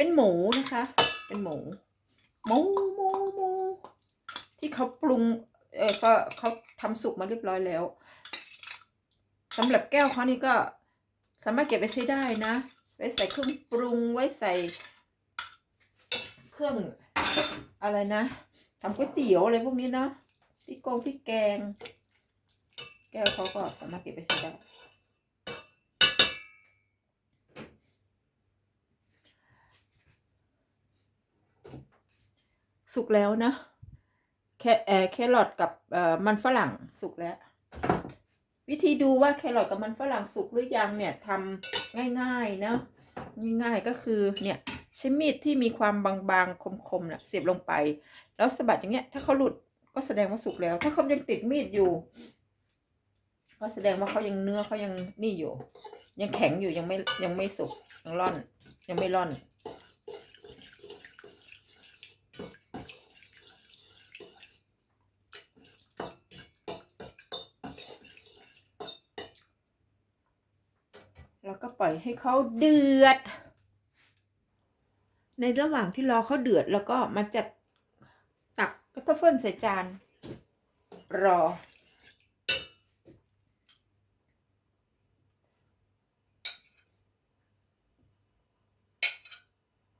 เป็นหมูนะคะ เป็นหมู หมูหมูหมูที่เขาปรุง เออก็เขาทำสุกมาเรียบร้อยแล้วสำหรับแก้วเขานี่ก็สามารถเก็บไปใช้ได้นะ ไว้ใส่เครื่องปรุง ไว้ใส่ เครื่องอะไรนะทำก๋วยเตี๋ยวอะไรพวกนี้เนาะพริกกงพริกแกง แก้วเขาก็สามารถเก็บไปใช้ได้ สุกแล้วนะ แคเออแครอทกับมันฝรั่งสุกแล้ว วิธีดูว่าแครอทกับมันฝรั่งสุกหรือยังเนี่ยทำง่ายๆนะง่ายๆก็คือเนี่ยใช้มีดที่มีความบางๆคมๆน่ะเสียบลงไป แล้วสะบัดอย่างเงี้ย ถ้าเขาหลุดก็แสดงว่าสุกแล้ว ถ้าเขายังติดมีดอยู่ ก็แสดงว่าเขายังเนื้อเขายังนี่อยู่ ยังแข็งอยู่ยังไม่ยังไม่สุกยังร่อน ยังไม่ร่อน แล้วก็ปล่อยให้เขาเดือด ในระหว่างที่รอเขาเดือดแล้วก็มาจัดตักกระทะเฟิลใส่จานรอ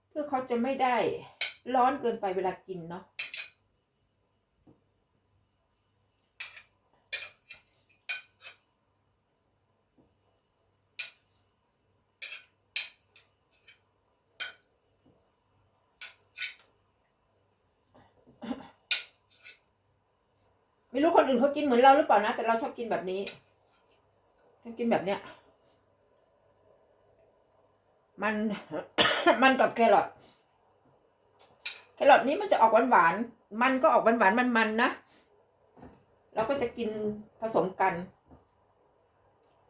เพื่อเขาจะไม่ได้ร้อนเกินไปเวลากินเนาะ ไม่รู้คนอื่นเขากินเหมือนเราหรือเปล่านะ แต่เราชอบกินแบบนี้ชอบกินแบบเนี้ย มัน มันกับแครอท แครอทนี้มันจะออกหวานหวาน มันก็ออกหวานหวานมันมันๆนะ เราก็จะกินผสมกัน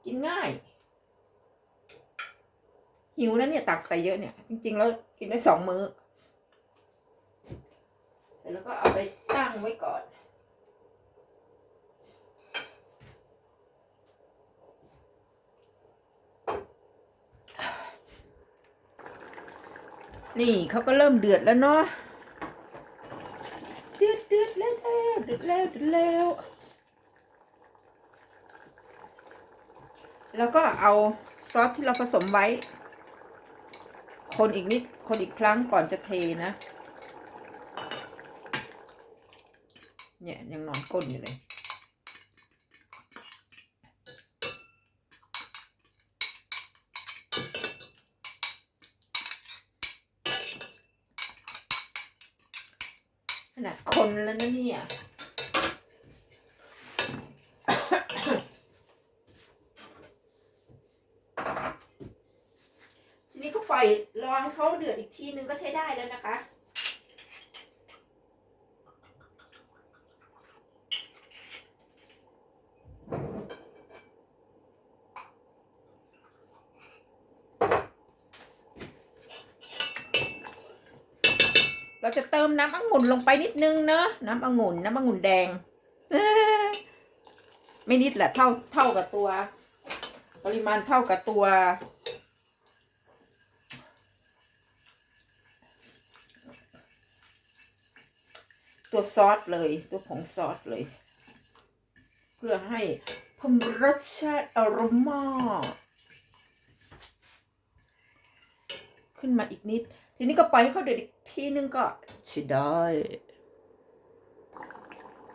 กินง่าย หิวนะเนี่ยตักใส่เยอะเนี่ย จริง ๆ แล้วกินได้สองมื้อ เสร็จแล้วก็เอาไปตั้งไว้ก่อน นี่เขาก็เริ่มเดือดแล้วเนาะเดือดเดือดแล้วเดือดแล้วเดือดแล้ว แล้วก็เอาซอสที่เราผสมไว้ คนอีกนิด คนอีกครั้งก่อนจะเทนะ เนี่ยยังนอนก้นอยู่เลย ขนาดคนแล้วนะเนี่ยทีนี้ก็ปล่อยรอนเขาเดือดอีกทีนึงก็ใช้ได้แล้วนะคะ เราจะเติมน้ำองุ่นลงไปนิดนึงเนอะน้ำองุ่นน้ำองุ่นแดง ไม่นิดแหละเท่าเท่ากับตัว ปริมาณเท่ากับตัว ตัวซอสเลย ตัวผงซอสเลย เพื่อให้เพิ่มรสชาติอารมาขึ้นมาอีกนิด ทีนี้ก็ปล่อยให้เขาเดือดอีกทีนึงก็ใช่ได้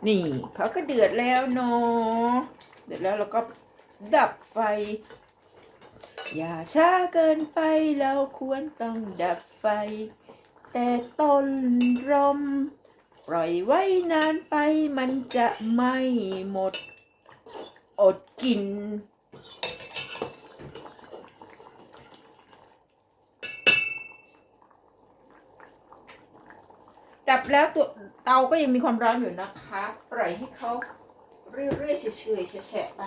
นี่เขาก็เดือดแล้วเนาะเดือดแล้วเราก็ดับไฟ อย่าช้าเกินไปเราควรต้องดับไฟ แต่ต้นรม ปล่อยไว้นานไปมันจะไม่หมด อดกิน ดับแล้วตัวเตาก็ยังมีความร้อนอยู่นะคะ ปล่อยให้เขาเรื่อยๆเฉยๆแฉะไป